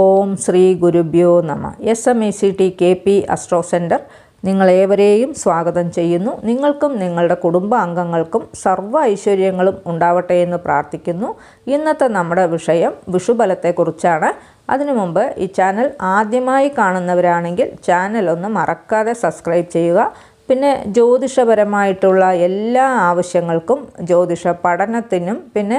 ഓം ശ്രീ ഗുരുഭ്യോ നമ. S M E C T K P astro centre നിങ്ങളേവരെയും സ്വാഗതം ചെയ്യുന്നു. നിങ്ങൾക്കും നിങ്ങളുടെ കുടുംബ അംഗങ്ങൾക്കും സർവ ഐശ്വര്യങ്ങളും ഉണ്ടാവട്ടെ എന്ന് പ്രാർത്ഥിക്കുന്നു. ഇന്നത്തെ നമ്മുടെ വിഷയം വിഷുബലത്തെക്കുറിച്ചാണ്. അതിനു മുമ്പ് ഈ ചാനൽ ആദ്യമായി കാണുന്നവരാണെങ്കിൽ ചാനൽ ഒന്ന് മറക്കാതെ സബ്സ്ക്രൈബ് ചെയ്യുക. പിന്നെ ജ്യോതിഷപരമായിട്ടുള്ള എല്ലാ ആവശ്യങ്ങൾക്കും ജ്യോതിഷ പഠനത്തിനും പിന്നെ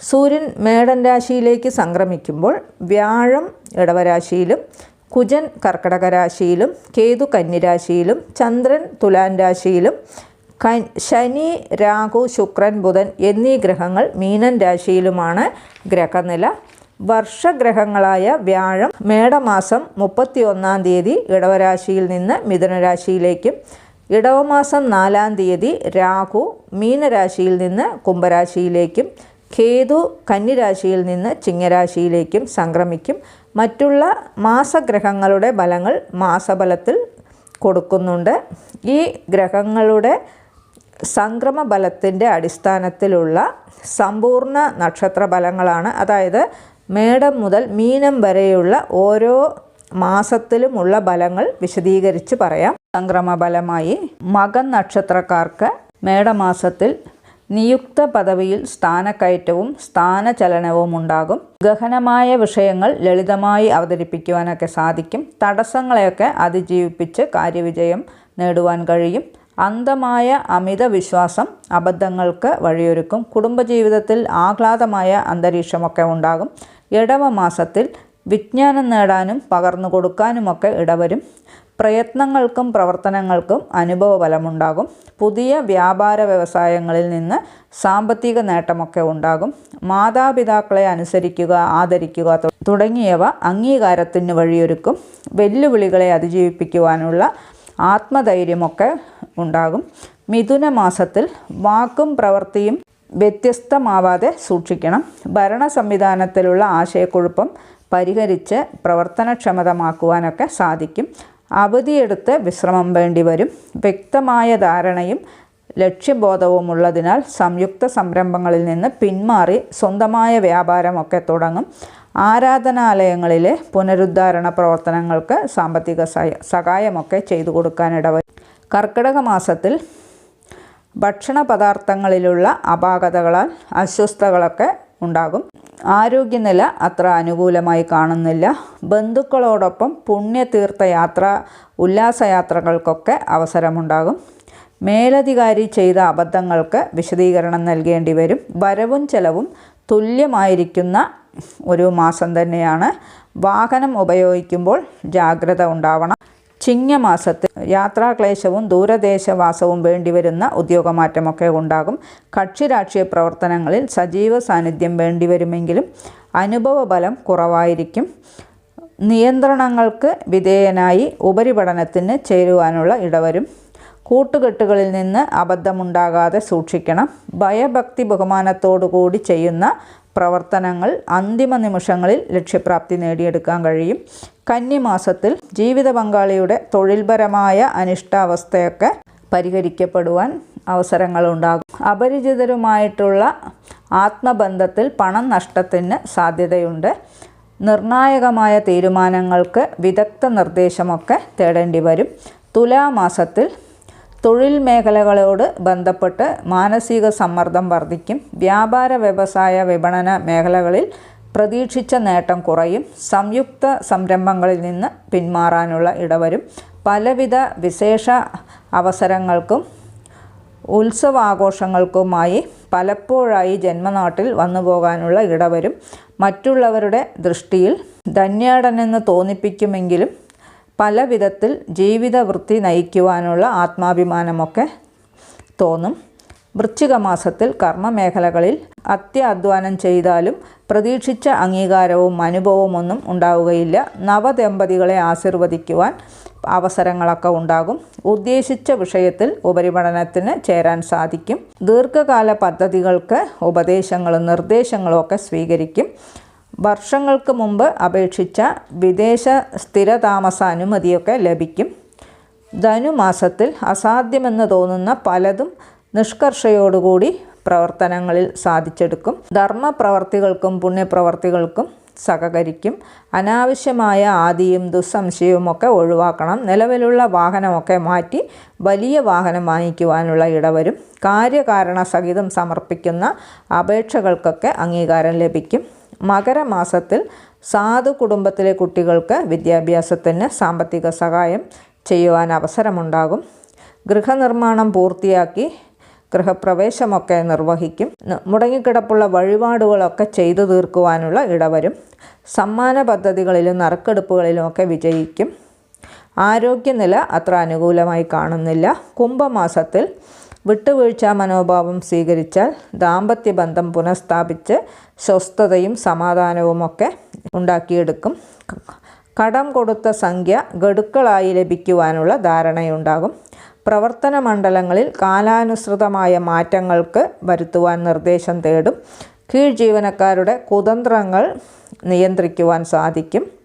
സൂര്യൻ മേടൻ രാശിയിലേക്ക് സംക്രമിക്കുമ്പോൾ വ്യാഴം ഇടവരാശിയിലും കുജൻ കർക്കടക രാശിയിലും കേതു കന്നിരാശിയിലും ചന്ദ്രൻ തുലാൻ രാശിയിലും ശനി രാഹു ശുക്രൻ ബുധൻ എന്നീ ഗ്രഹങ്ങൾ മീനൻ രാശിയിലുമാണ് ഗ്രഹനില. വർഷഗ്രഹങ്ങളായ വ്യാഴം മേടമാസം മുപ്പത്തി ഒന്നാം തീയതി ഇടവരാശിയിൽ നിന്ന് മിഥുനരാശിയിലേക്കും ഇടവമാസം നാലാം തീയതി രാഹു മീനരാശിയിൽ നിന്ന് കുംഭരാശിയിലേക്കും കേതു കന്നിരാശിയിൽ നിന്ന് ചിങ്ങരാശിയിലേക്കും സംക്രമിക്കും. മറ്റുള്ള മാസഗ്രഹങ്ങളുടെ ഫലങ്ങൾ മാസബലത്തിൽ കൊടുക്കുന്നുണ്ട്. ഈ ഗ്രഹങ്ങളുടെ സംക്രമ ബലത്തിന്റെ അടിസ്ഥാനത്തിലുള്ള സമ്പൂർണ നക്ഷത്ര ഫലങ്ങളാണ് അതായത് മേടം മുതൽ മീനം വരെയുള്ള ഓരോ മാസത്തിലുമുള്ള ഫലങ്ങൾ വിശദീകരിച്ച് പറയാം. സംക്രമ ഫലമായി മകൻ നക്ഷത്രക്കാർക്ക് മേടമാസത്തിൽ നിയുക്ത പദവിയിൽ സ്ഥാനക്കയറ്റവും സ്ഥാനചലനവും ഉണ്ടാകും ഗഹനമായ വിഷയങ്ങൾ ലളിതമായി അവതരിപ്പിക്കുവാനൊക്കെ സാധിക്കും. തടസ്സങ്ങളെയൊക്കെ അതിജീവിപ്പിച്ച് കാര്യവിജയം നേടുവാൻ കഴിയും. അന്ധമായ അമിത വിശ്വാസം അബദ്ധങ്ങൾക്ക് വഴിയൊരുക്കും. കുടുംബജീവിതത്തിൽ ആഹ്ലാദമായ അന്തരീക്ഷമൊക്കെ ഉണ്ടാകും. ഇടവ മാസത്തിൽ വിജ്ഞാനം നേടാനും പകർന്നു കൊടുക്കാനുമൊക്കെ ഇടവരും. പ്രയത്നങ്ങൾക്കും പ്രവർത്തനങ്ങൾക്കും അനുഭവ ഫലമുണ്ടാകും പുതിയ വ്യാപാര വ്യവസായങ്ങളിൽ നിന്ന് സാമ്പത്തിക നേട്ടമൊക്കെ ഉണ്ടാകും. മാതാപിതാക്കളെ അനുസരിക്കുക ആദരിക്കുക തുടങ്ങിയവ അംഗീകാരത്തിന് വഴിയൊരുക്കും. വെല്ലുവിളികളെ അതിജീവിപ്പിക്കുവാനുള്ള ആത്മധൈര്യമൊക്കെ ഉണ്ടാകും. മിഥുന മാസത്തിൽ വാക്കും പ്രവൃത്തിയും വ്യത്യസ്തമാവാതെ സൂക്ഷിക്കണം. ഭരണ സംവിധാനത്തിലുള്ള ആശയക്കുഴപ്പം പരിഹരിച്ച് പ്രവർത്തനക്ഷമതമാക്കുവാനൊക്കെ സാധിക്കും. അവധിയെടുത്ത് വിശ്രമം വേണ്ടി വരും. വ്യക്തമായ ധാരണയും ലക്ഷ്യബോധവുമുള്ളതിനാൽ സംയുക്ത സംരംഭങ്ങളിൽ നിന്ന് പിന്മാറി സ്വന്തമായ വ്യാപാരമൊക്കെ തുടങ്ങും. ആരാധനാലയങ്ങളിലെ പുനരുദ്ധാരണ പ്രവർത്തനങ്ങൾക്ക് സാമ്പത്തിക സഹായമൊക്കെ ചെയ്തു കൊടുക്കാനിടവരും കർക്കിടക മാസത്തിൽ ഭക്ഷണ പദാർത്ഥങ്ങളിലുള്ള അപാകതകളാൽ അസ്വസ്ഥകളൊക്കെ ഉണ്ടാകും. ആരോഗ്യനില അത്ര അനുകൂലമായി കാണുന്നില്ല. ബന്ധുക്കളോടൊപ്പം പുണ്യതീർത്ഥയാത്ര ഉല്ലാസയാത്രകൾക്കൊക്കെ അവസരമുണ്ടാകും. മേലധികാരി ചെയ്ത അബദ്ധങ്ങൾക്ക് വിശദീകരണം നൽകേണ്ടി വരും. വരവും ചെലവും തുല്യമായിരിക്കുന്ന ഒരു മാസം തന്നെയാണ്. വാഹനം ഉപയോഗിക്കുമ്പോൾ ജാഗ്രത ഉണ്ടാവണം. ചിങ്ങമാസത്തിൽ യാത്രാക്ലേശവും ദൂരദേശവാസവും വേണ്ടിവരുന്ന ഉദ്യോഗമാറ്റമൊക്കെ ഉണ്ടാകും. കക്ഷി രാഷ്ട്രീയ പ്രവർത്തനങ്ങളിൽ സജീവ സാന്നിധ്യം വേണ്ടിവരുമെങ്കിലും അനുഭവബലം കുറവായിരിക്കും. നിയന്ത്രണങ്ങൾക്ക് വിധേയനായി ഉപരിപഠനത്തിന് ചേരുവാനുള്ള ഇടവരും. കൂട്ടുകെട്ടുകളിൽ നിന്ന് അബദ്ധമുണ്ടാകാതെ സൂക്ഷിക്കണം. ഭയഭക്തി ബഹുമാനത്തോടുകൂടി ചെയ്യുന്ന പ്രവർത്തനങ്ങൾ അന്തിമ നിമിഷങ്ങളിൽ ലക്ഷ്യപ്രാപ്തി നേടിയെടുക്കാൻ കഴിയും. കന്നിമാസത്തിൽ ജീവിത പങ്കാളിയുടെ തൊഴിൽപരമായ അനിഷ്ടാവസ്ഥയൊക്കെ പരിഹരിക്കപ്പെടുവാൻ അവസരങ്ങളുണ്ടാകും. അപരിചിതരുമായിട്ടുള്ള ആത്മബന്ധത്തിൽ പണം നഷ്ടത്തിന് സാധ്യതയുണ്ട്. നിർണായകമായ തീരുമാനങ്ങൾക്ക് വിദഗ്ധ നിർദ്ദേശമൊക്കെ തേടേണ്ടി വരും തുലാമാസത്തിൽ തൊഴിൽ മേഖലകളോട് ബന്ധപ്പെട്ട് മാനസിക സമ്മർദ്ദം വർദ്ധിക്കും. വ്യാപാര വ്യവസായ വിപണന മേഖലകളിൽ പ്രതീക്ഷിച്ച നേട്ടം കുറയും. സംയുക്ത സംരംഭങ്ങളിൽ നിന്ന് പിന്മാറാനുള്ള ഇടവരും. പലവിധ വിശേഷ അവസരങ്ങൾക്കും ഉത്സവാഘോഷങ്ങൾക്കുമായി പലപ്പോഴായി ജന്മനാട്ടിൽ വന്നു പോകാനുള്ള ഇടവരും. മറ്റുള്ളവരുടെ ദൃഷ്ടിയിൽ ധന്യാടനെന്ന് തോന്നിപ്പിക്കുമെങ്കിലും പല വിധത്തിൽ ജീവിത വൃത്തി നയിക്കുവാനുള്ള ആത്മാഭിമാനമൊക്കെ തോന്നും. വൃശ്ചിക മാസത്തിൽ കർമ്മമേഖലകളിൽ അത്യാധ്വാനം ചെയ്താലും പ്രതീക്ഷിച്ച അംഗീകാരവും അനുഭവവും ഒന്നും ഉണ്ടാവുകയില്ല. നവദമ്പതികളെ ആശീർവദിക്കുവാൻ അവസരങ്ങളൊക്കെ ഉണ്ടാകും. ഉദ്ദേശിച്ച വിഷയത്തിൽ ഉപരിപഠനത്തിന് ചേരാൻ സാധിക്കും. ദീർഘകാല പദ്ധതികൾക്ക് ഉപദേശങ്ങളും നിർദ്ദേശങ്ങളും ഒക്കെ സ്വീകരിക്കും. വർഷങ്ങൾക്ക് മുമ്പ് അപേക്ഷിച്ച വിദേശ സ്ഥിരതാമസ അനുമതിയൊക്കെ ലഭിക്കും ധനുമാസത്തിൽ അസാധ്യമെന്ന് തോന്നുന്ന പലതും നിഷ്കർഷയോടുകൂടി പ്രവർത്തനങ്ങളിൽ സാധിച്ചെടുക്കും. ധർമ്മപ്രവർത്തികൾക്കും പുണ്യപ്രവർത്തികൾക്കും സഹകരിക്കും. അനാവശ്യമായ ആദിയും ദുസ്സംശയവും ഒക്കെ ഒഴിവാക്കണം. നിലവിലുള്ള വാഹനമൊക്കെ മാറ്റി വലിയ വാഹനം വാങ്ങിക്കുവാനുള്ള ഇടവരും. കാര്യകാരണ സഹിതം സമർപ്പിക്കുന്ന അപേക്ഷകൾക്കൊക്കെ അംഗീകാരം ലഭിക്കും. മകരമാസത്തിൽ സാധു കുടുംബത്തിലെ കുട്ടികൾക്ക് വിദ്യാഭ്യാസത്തിന് സാമ്പത്തിക സഹായം ചെയ്യുവാൻ അവസരമുണ്ടാകും. ഗൃഹനിർമ്മാണം പൂർത്തിയാക്കി ഗൃഹപ്രവേശമൊക്കെ നിർവഹിക്കും. മുടങ്ങിക്കിടപ്പുള്ള വഴിപാടുകളൊക്കെ ചെയ്തു തീർക്കുവാനുള്ള ഇടവരും. സമ്മാന പദ്ധതികളിലും നറുക്കെടുപ്പുകളിലുമൊക്കെ വിജയിക്കും. ആരോഗ്യനില അത്ര അനുകൂലമായി കാണുന്നില്ല. കുംഭമാസത്തിൽ വിട്ടുവീഴ്ച മനോഭാവം സ്വീകരിച്ചാൽ ദാമ്പത്യ ബന്ധം പുനഃസ്ഥാപിച്ച് സ്വസ്ഥതയും സമാധാനവുമൊക്കെ ഉണ്ടാക്കിയെടുക്കും. കടം കൊടുത്ത സംഖ്യ ഗഡുക്കളായി ലഭിക്കുവാനുള്ള ധാരണയുണ്ടാകും. പ്രവർത്തന മണ്ഡലങ്ങളിൽ കാലാനുസൃതമായ മാറ്റങ്ങൾക്ക് വരുത്തുവാൻ നിർദ്ദേശം തേടും. കീഴ് ജീവനക്കാരുടെ കുതന്ത്രങ്ങൾ നിയന്ത്രിക്കുവാൻ സാധിക്കും.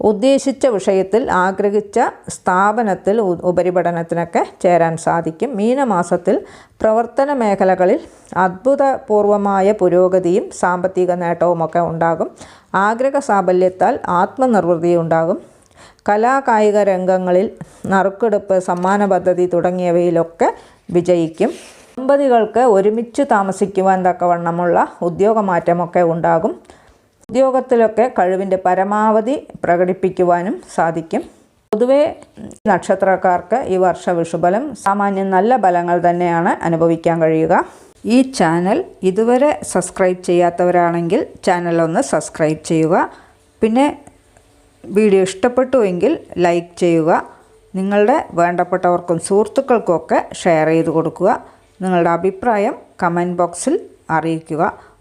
ഉദ്ദേശിച്ച വിഷയത്തിൽ ആഗ്രഹിച്ച സ്ഥാപനത്തിൽ ഉപരിപഠനത്തിനൊക്കെ ചേരാൻ സാധിക്കും. മീനമാസത്തിൽ പ്രവർത്തന മേഖലകളിൽ അത്ഭുതപൂർവമായ പുരോഗതിയും സാമ്പത്തിക നേട്ടവുമൊക്കെ ഉണ്ടാകും. ആഗ്രഹ സാഫല്യത്താൽ ആത്മനിർവൃതി ഉണ്ടാകും. കലാകായിക രംഗങ്ങളിൽ നറുക്കെടുപ്പ് സമ്മാന പദ്ധതി തുടങ്ങിയവയിലൊക്കെ വിജയിക്കും. ദമ്പതികൾക്ക് ഒരുമിച്ച് താമസിക്കുവാൻ തക്കവണ്ണമുള്ള ഉദ്യോഗമാറ്റമൊക്കെ ഉണ്ടാകും. ഉദ്യോഗത്തിലൊക്കെ കഴിവിന്റെ പരമാവധി പ്രകടിപ്പിക്കുവാനും സാധിക്കും. പൊതുവെ നക്ഷത്രക്കാർക്ക് ഈ വർഷ വിഷുബലം സാമാന്യം നല്ല ഫലങ്ങൾ തന്നെയാണ് അനുഭവിക്കാൻ കഴിയുക. ഈ ചാനൽ ഇതുവരെ സബ്സ്ക്രൈബ് ചെയ്യാത്തവരാണെങ്കിൽ ചാനൽ ഒന്ന് സബ്സ്ക്രൈബ് ചെയ്യുക. പിന്നെ വീഡിയോ ഇഷ്ടപ്പെട്ടുവെങ്കിൽ ലൈക്ക് ചെയ്യുക. നിങ്ങളുടെ വേണ്ടപ്പെട്ടവർക്കും സുഹൃത്തുക്കൾക്കുമൊക്കെ ഷെയർ ചെയ്ത് കൊടുക്കുക. നിങ്ങളുടെ അഭിപ്രായം കമന്റ് ബോക്സിൽ അറിയിക്കുക.